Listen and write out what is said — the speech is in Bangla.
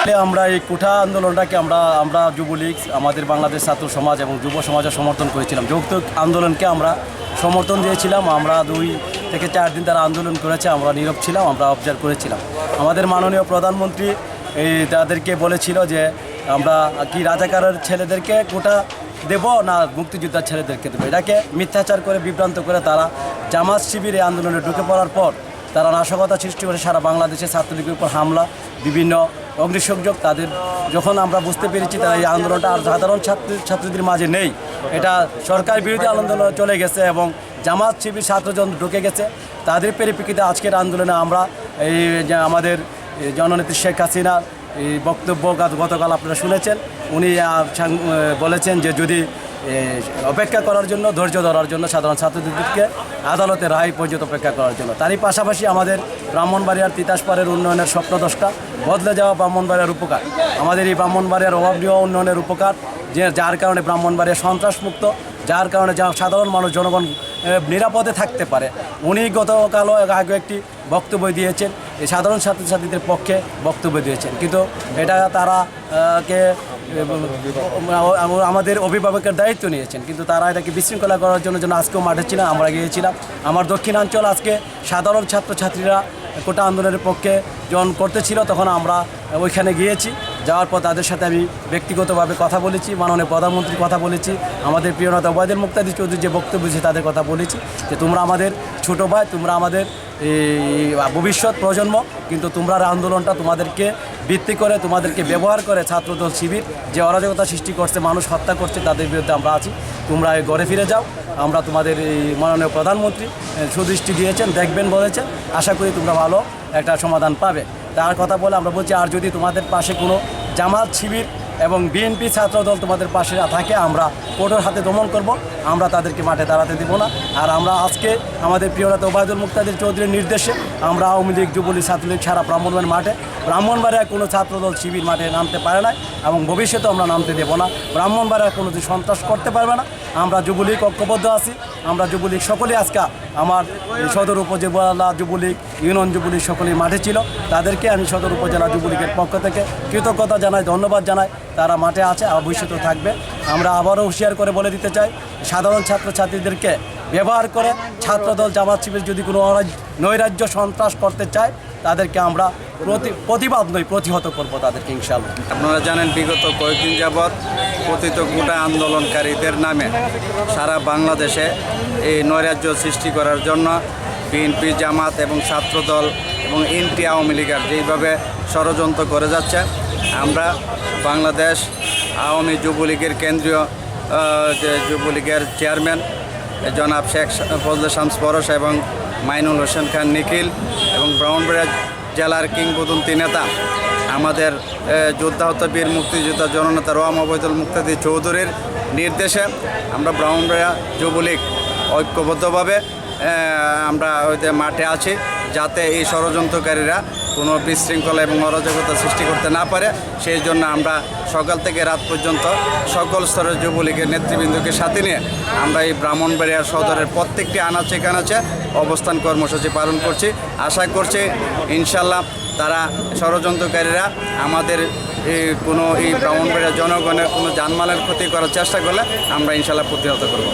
আমরা এই কোঠা আন্দোলনটাকে আমরা আমরা যুবলীগ, আমাদের বাংলাদেশ ছাত্র সমাজ এবং যুব সমাজের সমর্থন করেছিলাম। যৌতুক আন্দোলনকে আমরা সমর্থন দিয়েছিলাম। আমরা দুই থেকে চার দিন তারা আন্দোলন করেছে, আমরা নীরব ছিলাম, আমরা অবজার্ভ করেছিলাম। আমাদের মাননীয় প্রধানমন্ত্রী এই তাদেরকে বলেছিল যে, আমরা কি রাজাকারের ছেলেদেরকে কোটা দেব না মুক্তিযোদ্ধার ছেলেদেরকে দেবো? এটাকে মিথ্যাচার করে বিভ্রান্ত করে তারা জামাত শিবির আন্দোলনে ঢুকে পড়ার পর তারা নাশকতা সৃষ্টি করে সারা বাংলাদেশে ছাত্রলীগের উপর হামলা, বিভিন্ন অগ্নিসংযোগ, তাদের যখন আমরা বুঝতে পেরেছি তারা এই আন্দোলনটা আর সাধারণ ছাত্র ছাত্রীদের মাঝে নেই। এটা সরকার বিরোধী আন্দোলন চলে গেছে এবং জামাত শিবির ছাত্রজন ঢুকে গেছে। তাদের পরিপ্রেক্ষিতে আজকের আন্দোলনে আমরা এই যে আমাদের জননেত্রী শেখ হাসিনার এই বক্তব্য গত- গতকাল আপনারা শুনেছেন। উনি বলেছেন যে যদি অপেক্ষা করার জন্য, ধৈর্য ধরার জন্য সাধারণ ছাত্রছাত্রীদেরকে আদালতে রায় পর্যন্ত অপেক্ষা করার জন্য। তারই পাশাপাশি আমাদের ব্রাহ্মণবাড়িয়ার তিতাসপাড়ের উন্নয়নের স্বপ্নদশটা বদলে যাওয়া ব্রাহ্মণবাড়িয়ার উপকার। আমাদের এই ব্রাহ্মণবাড়িয়ার অভাবনীয় উন্নয়নের উপকার, যে, যার কারণে ব্রাহ্মণবাড়িয়া সন্ত্রাসমুক্ত, যার কারণে যা সাধারণ মানুষ, জনগণ নিরাপদে থাকতে পারে। উনি গতকালও আগে একটি বক্তব্য দিয়েছেন সাধারণ ছাত্রছাত্রীদের পক্ষে বক্তব্য দিয়েছেন। কিন্তু এটা তারা কে আমাদের অভিভাবকের দায়িত্ব নিয়েছেন। কিন্তু তারা এটাকে বিশৃঙ্খলা করার জন্য জন্য আজকেও মাঠে ছিলাম, আমরা গিয়েছিলাম। আমার দক্ষিণাঞ্চল আজকে সাধারণ ছাত্রছাত্রীরা কোটা আন্দোলনের পক্ষে যখন করতেছিল, তখন আমরা ওইখানে গিয়েছি। যাওয়ার পর তাদের সাথে আমি ব্যক্তিগতভাবে কথা বলেছি, মাননীয় প্রধানমন্ত্রীর কথা বলেছি, আমাদের প্রিয় নেতা ওবায়দুল মুক্তাদি চৌধুরী যে বক্তব্য দিয়েছে তাদের কথা বলেছি যে তোমরা আমাদের ছোটো ভাই, তোমরা আমাদের ভবিষ্যৎ প্রজন্ম, কিন্তু তোমরা আন্দোলনটা তোমাদেরকে ভিত্তি করে তোমাদেরকে ব্যবহার করে ছাত্রদল শিবির যে অরাজকতা সৃষ্টি করছে, মানুষ হত্যা করছে, তাদের বিরুদ্ধে আমরা আছি। তোমরা ঘরে ফিরে যাও। আমরা তোমাদের এই মাননীয় প্রধানমন্ত্রী সুদৃষ্টি দিয়েছেন, দেখবেন বলেছেন। আশা করি তোমরা ভালো একটা সমাধান পাবে। তার কথা বলে আমরা বলছি, আর যদি তোমাদের পাশে কোনো জামাত শিবির এবং বিএনপি ছাত্রদল তোমাদের পাশে থাকে, আমরা কোর্টের হাতে দমন করব। আমরা তাদেরকে মাঠে দাঁড়াতে দেবো না। আর আমরা আজকে আমাদের প্রিয় নেতা ওবায়দুল মুক্তাদির চৌধুরীর নির্দেশে আমরা আওয়ামী লীগ, যুবলীগ, ছাত্রলীগ ছাড়া ব্রাহ্মণবাড়ির মাঠে, ব্রাহ্মণবাড়িয়ায় কোনো ছাত্রদল শিবির মাঠে নামতে পারে না এবং ভবিষ্যতে আমরা নামতে দেবো না। ব্রাহ্মণবাড়িয়ায় কোনো সন্ত্রাস করতে পারবে না। আমরা যুবলীগ ঐক্যবদ্ধ আছি। আমরা যুবলীগ সকলে আজকে আমার সদর উপজেলা যুবলীগ, ইউনিয়ন যুবলীগ সকলেই মাঠে ছিল। তাদেরকে আমি সদর উপজেলা যুবলীগের পক্ষ থেকে কৃতজ্ঞতা জানাই, ধন্যবাদ জানাই। তারা মাঠে আছে আর ভবিষ্যতেও থাকবে। আমরা আবারও হুঁশিয়ার করে বলে দিতে চাই, সাধারণ ছাত্রছাত্রীদেরকে ব্যবহার করে ছাত্রদল জামাত শিবির যদি কোনো নৈরাজ্য সন্ত্রাস করতে চায় তাদেরকে আমরা প্রতি, প্রতিবাদ নই, প্রতিহত করব তাদেরকে ইনশাল্লাহ আপনারা জানেন, বিগত কয়েকদিন যাবৎ কথিত গোটা আন্দোলনকারীদের নামে সারা বাংলাদেশে এই নৈরাজ্য সৃষ্টি করার জন্য বিএনপি, জামাত এবং ছাত্রদল এবং এনটি আওয়ামী লীগের যেইভাবে ষড়যন্ত্র করে যাচ্ছে, আমরা বাংলাদেশ আওয়ামী যুবলীগের কেন্দ্রীয় যে যুবলীগের চেয়ারম্যান জনাব শেখ ফজলে শামস পরশ এবং মাইনুল হোসেন খান নিখিল এবং ব্রাহ্মণবাড়িয়া জেলার কিংবদন্তি নেতা, আমাদের যোদ্ধাহত বীর মুক্তিযোদ্ধা জননেতা রোয়াম অবৈদুল মুক্তাদি চৌধুরীর নির্দেশে আমরা ব্রাহ্মণবাড়িয়া যুবলীগ ঐক্যবদ্ধভাবে আমরা ওইতে মাঠে আছি যাতে এই ষড়যন্ত্রকারীরা কোনো বিশৃঙ্খলা এবং অরাজকতা সৃষ্টি করতে না পারে। সেই জন্য আমরা সকাল থেকে রাত পর্যন্ত সকল স্তরের যুবলীগের নেতৃবৃন্দকে সাথে নিয়ে আমরা এই ব্রাহ্মণবাড়িয়া সদরের প্রত্যেকটি আনাচে কানাচে অবস্থান কর্মসূচি পালন করছি। আশা করছে ইনশাল্লাহ তারা ষড়যন্ত্রকারীরা আমাদের কোনো এই ব্রাহ্মণবাড়িয়া জনগণের কোনো যানমালের ক্ষতি করার চেষ্টা করলে আমরা ইনশাল্লাহ প্রতিহত করব।